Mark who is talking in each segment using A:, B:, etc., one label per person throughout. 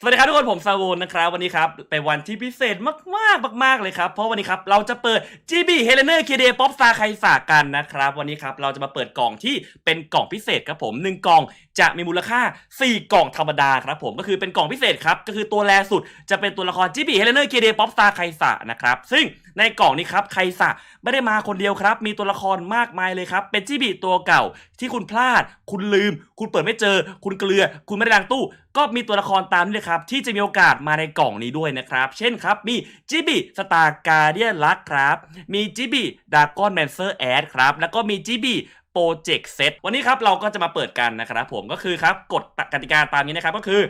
A: สวัสดีครับทุกคนผมซาวูนนะครับวันนี้ครับเป็นวันที่พิเศษมากๆมาก ๆเลยครับเพราะวันนี้ครับเราจะเปิด GB h e l e n e r k d Pop Star ใครฝากันนะครับวันนี้ครับเราจะมาเปิดกล่องที่เป็นกล่องพิเศษครับผมหนึ่งกล่องจะมีมูลค่า 4 กล่องธรรมดาครับผมก็คือเป็นกล่องพิเศษครับก็คือตัวแรสุดจะเป็นตัวละคร GB h e l e n e r k d Pop Star ใครฝากนะครับซึ่ง ในกล่องนี้ครับใครสาไม่ได้มาคนเดียวครับ มีตัวละครมากมายเลยครับ เป็น GB ตัวเก่าที่คุณพลาด คุณลืม คุณเปิดไม่เจอ คุณเกลือ คุณไม่ได้ดังตู้ ก็มีตัวละครตามนี้เลยครับ ที่จะมีโอกาสมาในกล่องนี้ด้วยนะครับ เช่นครับ มีจิบิสตาร์การเดียนลักครับ มีจิบิดากอนแมนเซอร์แอดครับ แล้วก็มีจิบิโปรเจกต์เซตวันนี้ครับเราก็จะมาเปิดกันนะครับผมก็คือครับกฎกติกาตามนี้นะครับก็คือ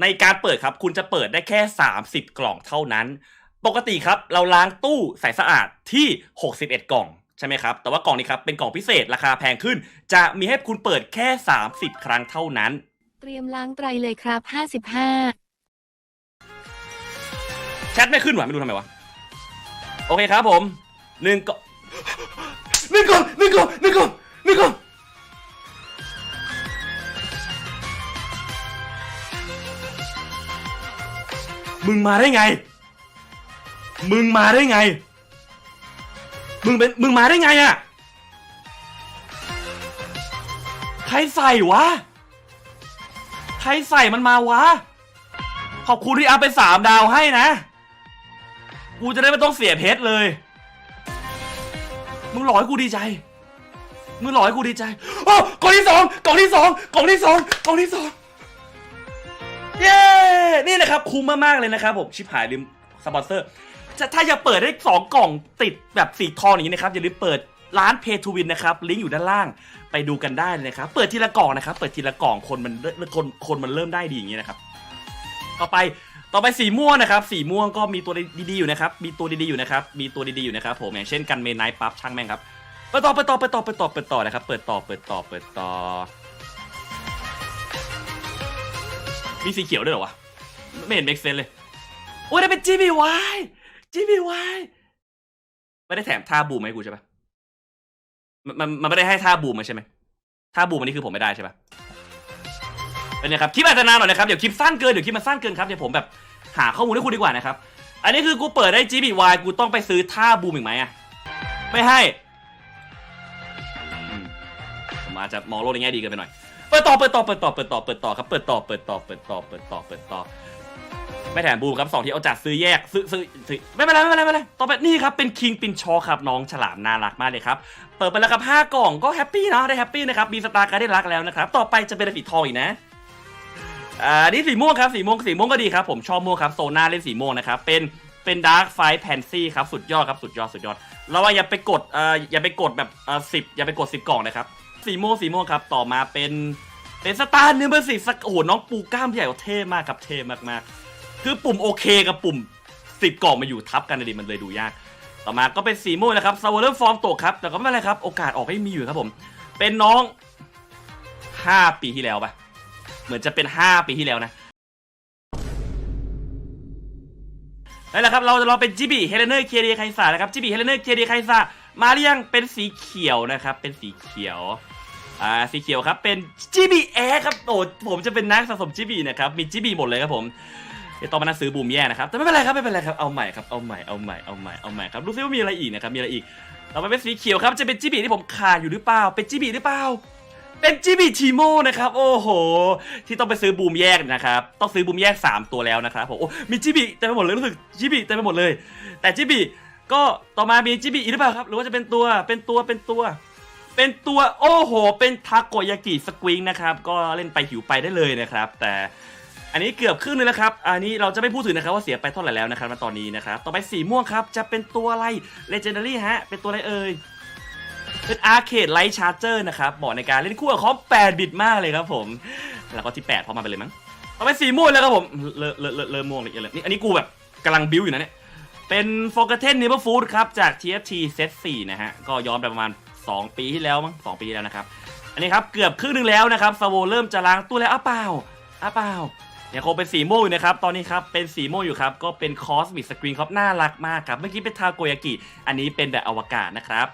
A: ในการเปิดครับคุณจะเปิดได้แค่ 30 กล่องเท่านั้น ปกติครับเราล้างตู้ใสสะอาดที่ 61 กล่องใช่ไหมครับ แต่ว่ากล่องนี้ครับเป็นกล่องพิเศษราคาแพงขึ้น จะมีให้คุณเปิดแค่ 30 ครั้งเท่านั้น
B: เตรียมล้างไตรเลยครับ 55
A: แชทไม่ขึ้นหวะไม่รู้ทำไมวะ โอเคครับผมหนึ่งกล่องหนึ่งกล่องหนึ่งกล่องหนึ่งกล่องหนึ่งกล่องมึงมาได้ไง มึงมาได้ไง มึงเป็นมึงมาได้ไงอะใครใส่วะ ใครใส่มันมาวะ ขอบคุณที่อัพไปสามดาวให้นะ กูจะได้ไม่ต้องเสียเพชรเลย มึงหลอกให้กูดีใจ มึงหลอกให้กูดีใจ โอ้กล่องที่สองกล่องที่สองกล่องที่สองกล่องที่สองเย้ นี่นะครับ คุ้มมากๆเลยนะครับผม ชิบหายลืมสปอนเซอร์ จะถ้าอยากเปิดได้สองกล่องติดแบบสีทองอย่างนี้นะครับอย่าลืมเปิดร้าน Pay to Win นะครับลิงก์อยู่ด้านล่างไปดูกันได้เลยนะครับ เปิดทีละกล่องนะครับ เปิดทีละกล่องคนมันคนคนมันเริ่มได้ดีอย่างนี้นะครับ ต่อไปต่อไปสีม่วงนะครับ สีม่วงก็มีตัวดีๆอยู่นะครับ มีตัวดีๆอยู่นะครับ มีตัวดีๆอยู่นะครับผมอย่างเช่นกันเมนไนท์ปั๊บช่างแม่งครับเปิดต่อเปิดต่อเปิดต่อเปิดต่อเปิดต่อนะครับ เปิดต่อเปิดต่อเปิดต่อ มีสีเขียวด้วยเหรอวะไม่เห็นเมกเซนเลย โอ้ยได้เป็นจีบีวาย GBY GBY ไม่ได้แถมท่าบูมให้กูใช่ปะมันมันมันไม่ได้ให้ท่าบูมมาใช่ไหมท่าบูมอันนี้คือผมไม่ได้ใช่ปะเป็นไงครับคลิปอาจจะนานหน่อยนะครับเดี๋ยวคลิปสั้นเกินเดี๋ยวคลิปมันสั้นเกินครับเดี๋ยวผมแบบหาข้อมูลให้คุณดีกว่านะครับอันนี้คือกูเปิดได้ GBY กูต้องไปซื้อท่าบูมอีกไหมอะไม่ให้มผมอาจจะมองโลกในแง่ดีเกินไปหน่อย เปิดต่อเปิดต่อเปิดต่อเปิดต่อเปิดต่อครับเปิดต่อเปิดต่อเปิดต่อเปิดต่อเปิดต่อ ไม่แถมบูมครับสองที่เอาจัดซื้อแยกซื้อซื้อซื้อไม่เป็นไรไม่เป็นไรไม่เป็นไรต่อไปนี่ครับเป็นคิงปินชอครับน้องฉลามน่ารักมากเลยครับเปิดไปแล้วครับห้ากล่องก็แฮปปี้เนาะได้แฮปปี้นะครับมีสตาร์การ์ได้รักแล้วนะครับต่อไปจะเป็นสีทองอีกนะอ่านี่สีม่วงครับสีม่วงสีม่วงก็ดีครับผมชอบม่วงครับโซน่าเล่นสีม่วงนะครับเป็นเป็นดาร์กไฟแพนซี่ครับสุดยอดครับสุดยอดสุดยอดเราว่าอย่าไปกดเอ่ออย่าไปกดแบบเอ่อสิบอย่าไปกดสิบกล่องนะครับสีม่วงสีม่วงครับต่อมาเป็นเป็นสตาร์เนื้อเบอร์สี่สักโอ้โหน้องปูกล้ามใหญ่กว่าเท่มากครับเท่มากๆ คือปุ่มโอเคกับปุ่มสิบกล่องมาอยู่ทับกันนะดิมันเลยดูยาก ต่อมาก็เป็นสีม่วงนะครับซาวเริ่มฟอร์มตกครับ แต่ก็ไม่เป็นไรครับ โอกาสออกให้มีอยู่ครับผม เป็นน้อง 5 ปีที่แล้วปะเหมือนจะเป็น 5 ปีที่แล้วนะนั่นแหละครับ เราเราเป็นจิบีเฮเลเนอร์เคียดียไคซ่านะครับจิบีเฮเลเนอร์เคียดียไคซ่ามาหรือยังเป็นสีเขียวนะครับ เป็นสีเขียวอ่าสีเขียวครับเป็นจิบีแอครับโอ้ผมจะเป็นนักสะสมจิบีนะครับมีจิบีหมดเลยครับผม เดี๋ยวต้องมานั่งซื้อบูมแย่นะครับแต่ไม่เป็นไรครับไม่เป็นไรครับเอาใหม่ครับเอาใหม่เอาใหม่เอาใหม่เอาใหม่ครับดูซิว่ามีอะไรอีกนะครับมีอะไรอีกต่อไปเป็นสีเขียวครับจะเป็นจิบีที่ผมขาดอยู่หรือเปล่า เป็นจิบีหรือเปล่าเป็นจิบีทีโมนะครับโอ้โห ที่ต้องไปซื้อบูมแยกนะครับต้องซื้อบูมแยก 3 ตัวแล้วนะครับผมโอ้มีจิบีเต็มไปหมดเลยรู้สึกจิบีเต็มไปหมดเลย แต่จิบีก็ต่อมามีจิบีอีกหรือเปล่าครับหรือว่าจะเป็นตัวเป็นตัวเป็นตัว เป็นตัวโอ้โห เป็นทาโกยากิสควิงนะครับก็เล่นไปหิวไปได้เลยนะครับ แต่ อันนี้เกือบครึ่งนึงแล้วครับ อันนี้เราจะไม่พูดถึงนะครับว่าเสียไปเท่าไหร่แล้วนะครับณตอนนี้นะครับ ต่อไปสีม่วงครับ จะเป็นตัวอะไร Legendary ฮะ เป็นตัวอะไรเอ่ย เป็นอาร์เคดไลท์ชาร์เจอร์นะครับ เหมาะในการเล่นคู่กับคอม8บิตมากเลยครับผม แล้วก็ที่ 8 พอมาไปเลยมั้งเอไปสีม่วงแล้วครับผมเริ่มเริ่มเริ่มเริ่มม่วงเลยเลยนี่อันนี้กูแบบกำลังบิ้วอยู่นะเนี่ย เป็น Forgotten Never Food ครับจาก TFT Set 4นะฮะ ก็ย้อนไปประมาณ 2 ปีที่แล้วมั้ง2ปีที่แล้วนะครับ อันนี้ครับเกือบครึ่งนึงแล้วนะครับสโวเริ่มจะล้างตู้แล้วอ้าเปล่าอ้าเปล่า ยังคงเป็นสีม่วงอยู่นะครับ ตอนนี้ครับเป็นสีม่วงอยู่ครับ ก็เป็นคอสมิ c สกรีนครับน่ารักมากครับ เมื่อกี้เป็นทาโกยากิ อันนี้เป็นแบบอวกาศนะครับ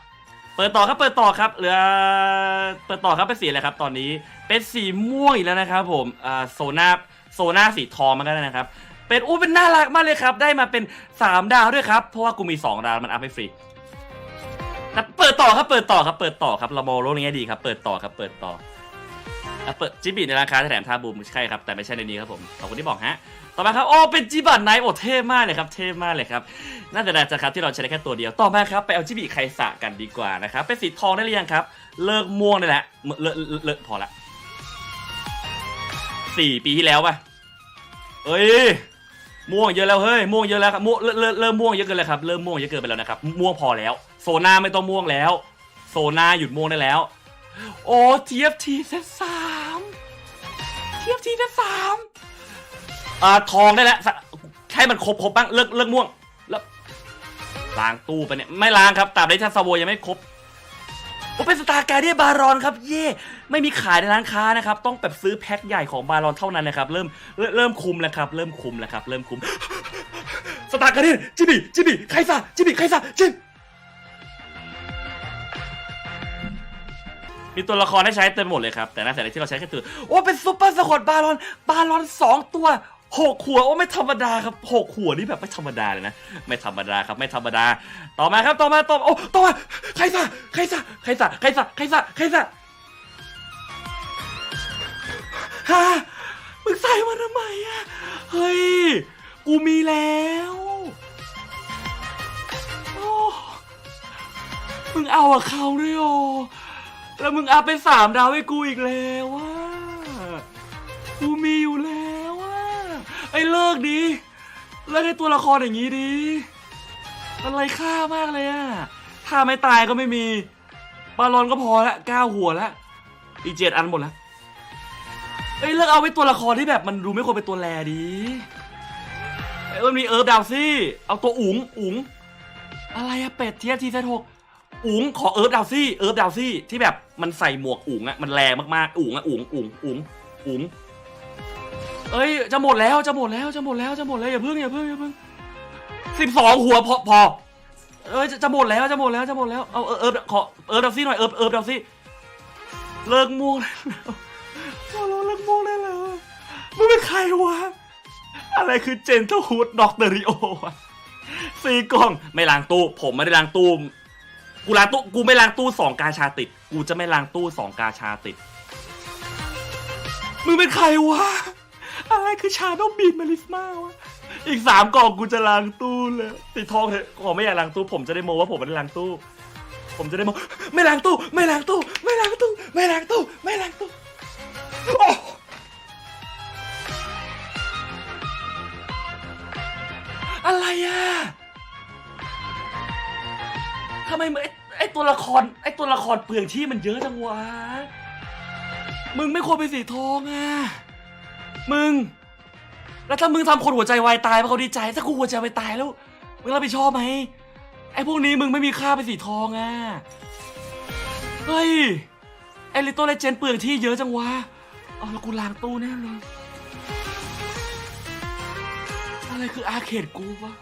A: เปิดต่อครับ เปิดต่อครับ เหลือ เปิดต่อครับเป็นสีอะไรครับ ตอนนี้ เป็นสีม่วงอีกแล้วนะครับผมอ่าโซนาโซนาสีทองมันก็ได้นะครับ เป็นอู้เป็นน่ารักมากเลยครับ ได้มาเป็น 3 ดาวด้วยครับ เพราะว่ากูมี 2 ดาวมันอัพให้ฟรีครับ เปิดต่อครับ เปิดต่อครับ เปิดต่อครับ เรามองโลกในแง่ดีครับ เปิดต่อครับ เปิดต่อ อะเปิดจิบิในราคาแถมท่าบูมใช่ครับ แต่ไม่ใช่ในนี้ครับผม ขอบคุณที่บอกฮะ ต่อมาครับ โอ้ เป็นจิบัตไนท์โอ้เท่มากเลยครับ เท่มากเลยครับ น่าจะได้จะครับที่เราใช้ได้แค่ตัวเดียว ต่อมาครับ ไปเอาจิบิไคสะกันดีกว่านะครับ เป็นสีทองได้หรือยังครับ เลิกม่วงได้แล้วเลิกเลิกเลิกพอละสี่ปีที่แล้วป่ะเอ้ย ม่วงเยอะแล้วเฮ้ย ม่วงเยอะแล้วครับ ม่วงเริ่มเริ่มเริ่มม่วงเยอะเกินเลยครับ เริ่มม่วงเยอะเกินไปแล้วนะครับ ม่วงพอแล้ว โซนาไม่ต้องม่วงแล้ว โซนาหยุดม่วงได้แล้ว โอ้ TFT เซตสาม TFT เซตสามอ่าทองได้แล้วให้มันครบครบบ้างเลิกเลิกม่วงแล้วล้างตู้ไปเนี่ยไม่ล้างครับตราบใดที่ซาโวยังไม่ครบโอ้เป็นสตาร์การเดียบารอนครับเย่ไม่มีขายในร้านค้านะครับ ต้องแบบซื้อแพ็คใหญ่ของบารอนเท่านั้นนะครับ เริ่มเริ่มคุมแล้วครับ เริ่มคุมแล้วครับ เริ่มคุมสตาร์การเดียจิบิจิบิใครซะจิบิใครซะจิบ มีตัวละครให้ใช้เต็มหมดเลยครับ แต่น่าเสียดายที่เราใช้แค่ตัวโอ้เป็นซุปเปอร์สควอตบารอนบารอนสองตัวหกหัวโอ้ไม่ธรรมดาครับหกหัวนี่แบบไม่ธรรมดาเลยนะ ไม่ธรรมดาครับไม่ธรรมดา ต่อมาครับต่อมาต่อโอ้ต่อมาใครซะใครซะใครซะใครซะใครซะใครซะฮะมึงใส่มาทำไมอะเฮ้ยกูมีแล้วโอ้มึงเอาอะเขาด้วยโอ แล้วมึงอัพเป็นสามดาวให้กูอีกแล้วว่ากูมีอยู่แล้วว่าไอ้เลิกดีเลิกให้ตัวละครอย่างนี้ดีอะไรค่ามากเลยอะถ้าไม่ตายก็ไม่มีบาลอนก็พอละเก้าหัวละอีเจ็ดอันหมดละเอ้ยเลิกเอาไว้ตัวละครที่แบบมันดูไม่ควรเป็นตัวแลดีเอ้ยมันมีเอิร์ฟดาวซี่ เอาตัวอุ๋งอุ๋งอะไรอะเป็ดเทียทีเซหก อุ๋งขอเอิร์ฟดาวซี่เอิร์ฟดาวซี่ที่แบบมันใส่หมวกอุ๋งอะมันแรงมากๆอุ๋งอะอุ๋งอุ๋งอุ๋งอุ๋งเอ้ยจะหมดแล้วจะหมดแล้วจะหมดแล้วจะหมดแล้วอย่าเพิ่งอย่าเพิ่งอย่าเพิ่งสิบสองหัวพอพอเอ้ยจะหมดแล้วจะหมดแล้วจะหมดแล้วเอาเออเออขอเออดับซี่หน่อยเออเออดับซี่เลิกม่วงแล้วเราเลิกม่วงได้แล้วมึงเป็นใครวะอะไรคือเจนเท h ฮูดด็อกเตอริโอวะสี่กล่องไม่ล้างตู้ ผมไม่ได้ล้างตู้ กูล้างตู้กูไม่ล้างตู้สองกาชาติด กูจะไม่ล้างตู้สองกาชาติด มึงเป็นใครวะ อะไรคือชาโนบีนมาริสมาวะ อีกสามกล่องกูจะล้างตู้เลยติดทองเถอะขอไม่อยากล้างตู้ ผมจะได้โมว่าผมไม่ได้ล้างตู้ ผมจะได้โมไม่ล้างตู้ ไม่ล้างตู้ ไม่ล้างตู้ ไม่ล้างตู้ ครเปลืองที่มันเยอะจังวะ มึงไม่ควรเป็นสีทองอะ มึง แล้วถ้ามึงทำคนหัวใจวายตายเพราะเขาดีใจ ถ้ากูหัวใจวายตายแล้ว มึงรับผิดชอบไหมไอ้พวกนี้มึงไม่มีค่าเป็นสีทองอะ เฮ้ย ไอ้ลิตเติ้ลเลเจนเปลืองที่เยอะจังวะเอาแล้วกูล้างตู้แน่เลย อะไรคืออาเคดกูวะ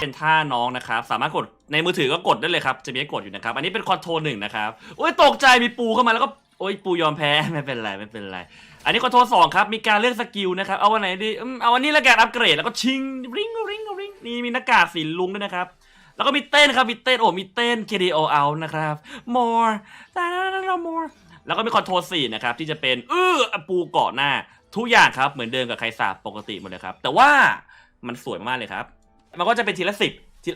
A: เป็นท่าน้องนะครับ สามารถกดในมือถือก็กดได้เลยครับ จะมีให้กดอยู่นะครับ อันนี้เป็นคอนโทรลหนึ่งนะครับโอ้ยตกใจมีปูเข้ามาแล้วก็โอ้ยปูยอมแพ้ไม่เป็นไรไม่เป็นไร อันนี้คอนโทรลสองครับ มีการเลือกสกิลนะครับ เอาวันไหนดีอืมเอาวันนี้แล้วกันอัปเกรดแล้วก็ชิงริงริงริงนี่มีหน้ากากสีลุงด้วยนะครับ แล้วก็มีเต้นครับมีเต้นโอ้มีเต้น KDO out นะครับ more ตาลา more แล้วก็มีคอนโทรลสี่นะครับที่จะเป็นเออปูเกาะหน้า ทุกอย่างครับเหมือนเดิมกับใครสาบปกติหมดเลยครับ แต่ว่ามันสวยมากเลยครับ มันก็จะเป็นทีละสิบที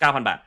A: เก้าพันบาท